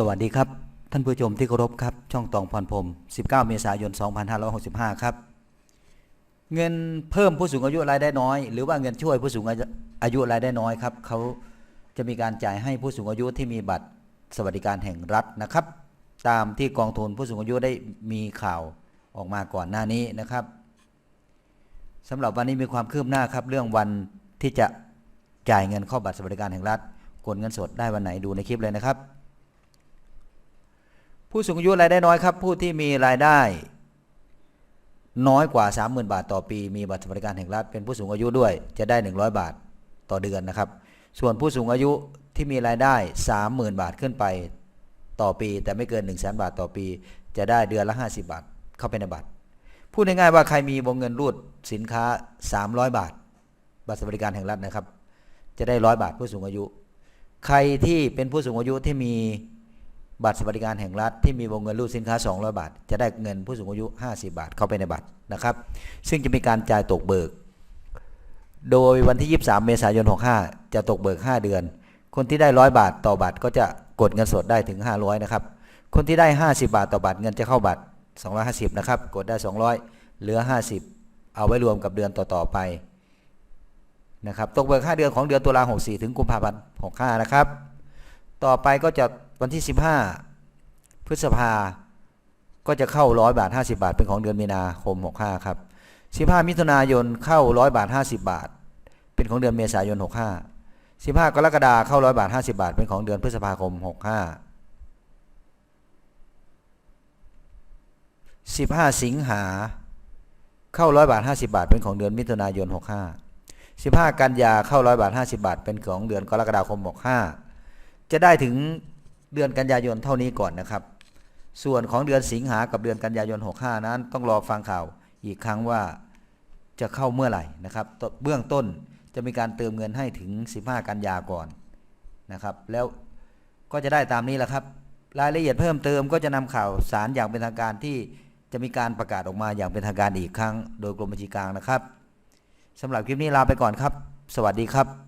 สวัสดีครับ ท่านผู้ชมที่เคารพครับ ช่องตองพรพรม 19 เมษายน 2565 ครับ เงินเพิ่มผู้สูงอายุรายได้น้อย หรือว่าเงินช่วยผู้สูงอายุอายุรายได้น้อยครับเขาจะมีการจ่ายให้ผู้สูงอายุที่มีบัตรสวัสดิการแห่งรัฐนะครับ ตามที่กองทุนผู้สูงอายุได้มีข่าวออกมาก่อนหน้านี้นะครับสำหรับวันนี้มีความคืบหน้าครับ เรื่องวันที่จะจ่ายเงินเข้าบัตรสวัสดิการแห่งรัฐกดเงินสดได้วันไหนดูในคลิปเลยนะครับ ผู้สูงอายุรายได้น้อยครับ ผู้ที่มีรายได้ น้อยกว่า 30,000 บาทต่อปี มีบัตรสวัสดิการแห่งรัฐเป็นผู้สูงอายุด้วย จะได้ 100 บาทต่อเดือนนะครับ ส่วนผู้สูงอายุที่มีรายได้ 30,000 บาทขึ้นไปต่อปี แต่ไม่เกิน 1 0 0 0 0แบาทต่อปี จะได้เดือนละ 50 บาท เข้าไปในบัตรพูดง่ายๆว่าใครมีวงเงินรูดสินค้า 300 บาท บัตรสวัสดิการแห่งรัฐนะครับ จะได้ร้อยบาทผู้สูงอายุ ใครที่เป็นผู้สูงอายุที่มี บัตรสวัสดิการแห่งรัฐที่มีวงเงินรูดสินค้า 200 บาท จะได้เงินผู้สูงอายุ 50 บาทเข้าไปในบัตรนะครับ ซึ่งจะมีการจ่ายตกเบิก โดยวันที่ 23 เมษายน 65 จะตกเบิก 5 เดือน คนที่ได้ 100 บาทต่อบัตรก็จะกดเงินสดได้ถึง 500 นะครับ คนที่ได้ 50 บาทต่อบัตรเงินจะเข้าบัตร 250 นะครับ กดได้ 200 เหลือ 50 เอาไว้รวมกับเดือนต่อๆไปนะครับ ตกเบิก 5 เดือนของเดือนตุลา64 ถึงกุมภาพันธ์65 นะครับ ต่อไปก็จะ วันที่ 15 พฤษภาก็จะเข้า100บาท 50 บาท เป็นของเดือนมีนาคม 65 ครับ 15 มิถุนายนเข้า100บาท 50 บาท เป็นของเดือนเมษายน 65 15 กรกฎาคมเข้า100บาท 50 บาท เป็นของเดือนพฤษภาคม 65 15 สิงหาเข้า100บาท 50 บาท เป็นของเดือนมิถุนายน 65 15 กันยาเข้า100บาท 50 บาท เป็นของเดือนกรกฎาคม 65 จะได้ถึง เดือนกันยายนเท่านี้ก่อนนะครับ ส่วนของเดือนสิงหากับเดือนกันยายน 65 นั้น ต้องรอฟังข่าวอีกครั้งว่าจะเข้าเมื่อไหร่นะครับ เบื้องต้นจะมีการเติมเงินให้ถึง 15 กันยาก่อนนะครับ แล้วก็จะได้ตามนี้แหละครับ รายละเอียดเพิ่มเติมก็จะนำข่าวสารอย่างเป็นทางการที่จะมีการประกาศออกมาอย่างเป็นทางการอีกครั้ง โดยกรมบัญชีกลางนะครับสำหรับคลิปนี้ลาไปก่อนครับ สวัสดีครับ